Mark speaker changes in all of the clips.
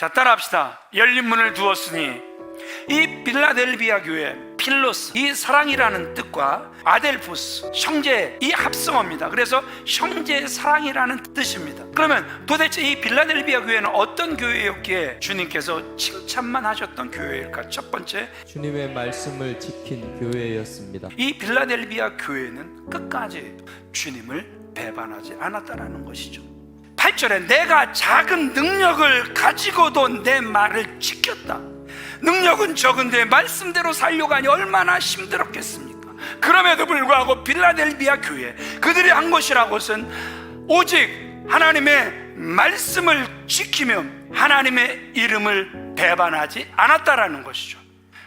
Speaker 1: 자, 따라합시다. 열린 문을 두었으니 이 빌라델비아 교회 필로스 이 사랑이라는 뜻과 아델포스 형제 이 합성어입니다. 그래서 형제 사랑이라는 뜻입니다. 그러면 도대체 이 빌라델비아 교회는 어떤 교회였기에 주님께서 칭찬만 하셨던 교회일까? 첫 번째
Speaker 2: 주님의 말씀을 지킨 교회였습니다.
Speaker 1: 이 빌라델비아 교회는 끝까지 주님을 배반하지 않았다라는 것이죠. 8절에 내가 작은 능력을 가지고도 내 말을 지켰다. 능력은 적은데 말씀대로 살려고 하니 얼마나 힘들었겠습니까? 그럼에도 불구하고 빌라델비아 교회 그들이 한 것이라고는 오직 하나님의 말씀을 지키며 하나님의 이름을 배반하지 않았다라는 것이죠.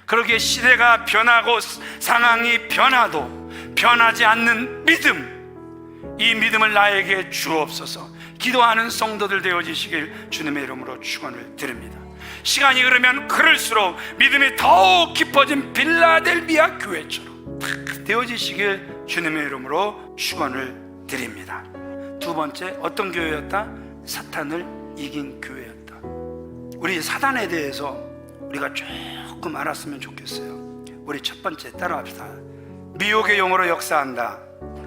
Speaker 1: 그러기에 시대가 변하고 상황이 변화도 변하지 않는 믿음 이 믿음을 나에게 주옵소서 기도하는 성도들 되어지시길 주님의 이름으로 축원을 드립니다 시간이 흐르면 그럴수록 믿음이 더욱 깊어진 빌라델비아 교회처럼 탁 되어지시길 주님의 이름으로 축원을 드립니다 두 번째 어떤 교회였다? 사탄을 이긴 교회였다 우리 사단에 대해서 우리가 조금 알았으면 좋겠어요. 우리 첫 번째 따라합시다. 미혹의 용어로 역사한다.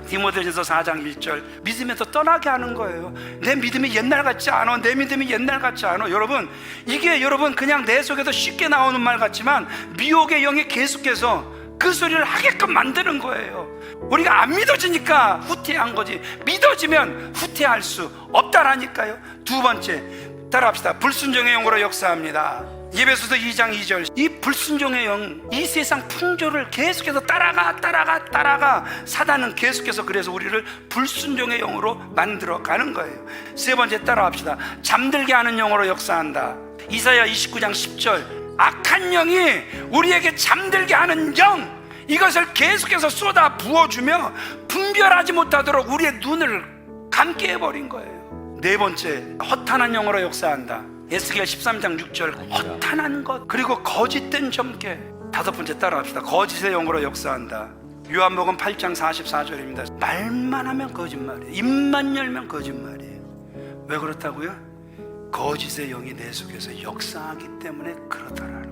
Speaker 1: 디모데전서 4장 1절 믿음에서 떠나게 하는 거예요. 내 믿음이 옛날 같지 않아. 내 믿음이 옛날 같지 않아. 여러분 이게 여러분 그냥 내 속에서 쉽게 나오는 말 같지만 미혹의 영이 계속해서 그 소리를 하게끔 만드는 거예요. 우리가 안 믿어지니까 후퇴한 거지. 믿어지면 후퇴할 수 없다라니까요. 두 번째 따라합시다. 불순종의 영으로 역사합니다. 예배소서 2장 2절. 이 불순종의 영, 이 세상 풍조를 계속해서 따라가, 따라가, 따라가. 사단은 계속해서 그래서 우리를 불순종의 영으로 만들어 가는 거예요. 세 번째 따라합시다. 잠들게 하는 영으로 역사한다. 이사야 29장 10절. 악한 영이 우리에게 잠들게 하는 영, 이것을 계속해서 쏟아 부어주며 분별하지 못하도록 우리의 눈을 감게 해버린 거예요. 네 번째, 허탄한 영으로 역사한다. 에스겔 13장 6절, 허탄한 것, 그리고 거짓된 점괘. 다섯 번째 따라합시다. 거짓의 영으로 역사한다. 요한복음 8장 44절입니다. 말만 하면 거짓말이에요. 입만 열면 거짓말이에요. 왜 그렇다고요? 거짓의 영이 내 속에서 역사하기 때문에 거예요.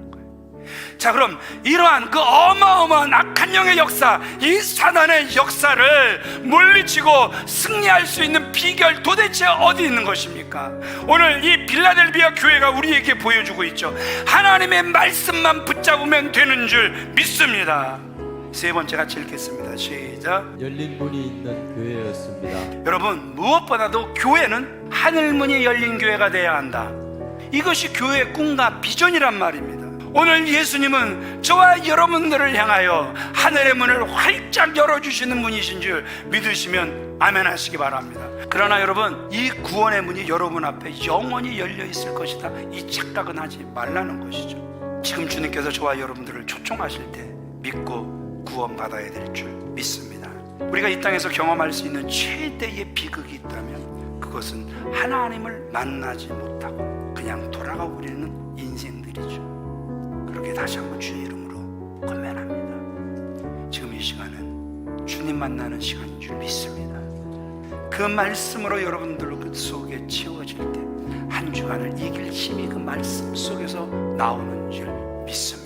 Speaker 1: 자, 그럼 이러한 그 어마어마한 악한 영의 역사, 이 사단의 역사를 물리치고 승리할 수 있는 비결 도대체 어디 있는 것입니까? 오늘 이 빌라델비아 교회가 우리에게 보여주고 있죠. 하나님의 말씀만 붙잡으면 되는 줄 믿습니다. 세 번째 같이 읽겠습니다. 시작.
Speaker 2: 열린 문이 있는 교회였습니다.
Speaker 1: 여러분 무엇보다도 교회는 하늘문이 열린 교회가 돼야 한다. 이것이 교회의 꿈과 비전이란 말입니다. 오늘 예수님은 저와 여러분들을 향하여 하늘의 문을 활짝 열어주시는 분이신 줄 믿으시면 아멘 하시기 바랍니다. 그러나 여러분, 이 구원의 문이 여러분 앞에 영원히 열려 있을 것이다. 이 착각은 하지 말라는 것이죠. 지금 주님께서 저와 여러분들을 초청하실 때 믿고 구원받아야 될 줄 믿습니다. 우리가 이 땅에서 경험할 수 있는 최대의 비극이 있다면 그것은 하나님을 만나지 못하고 그냥 돌아가고 그리는 인생들이죠. 다시 한번 주의 이름으로 권면합니다. 지금 이 시간은 주님 만나는 시간인 줄 믿습니다. 그 말씀으로 여러분들 그 속에 채워질 때 한 주간을 이길 힘이 그 말씀 속에서 나오는 줄 믿습니다.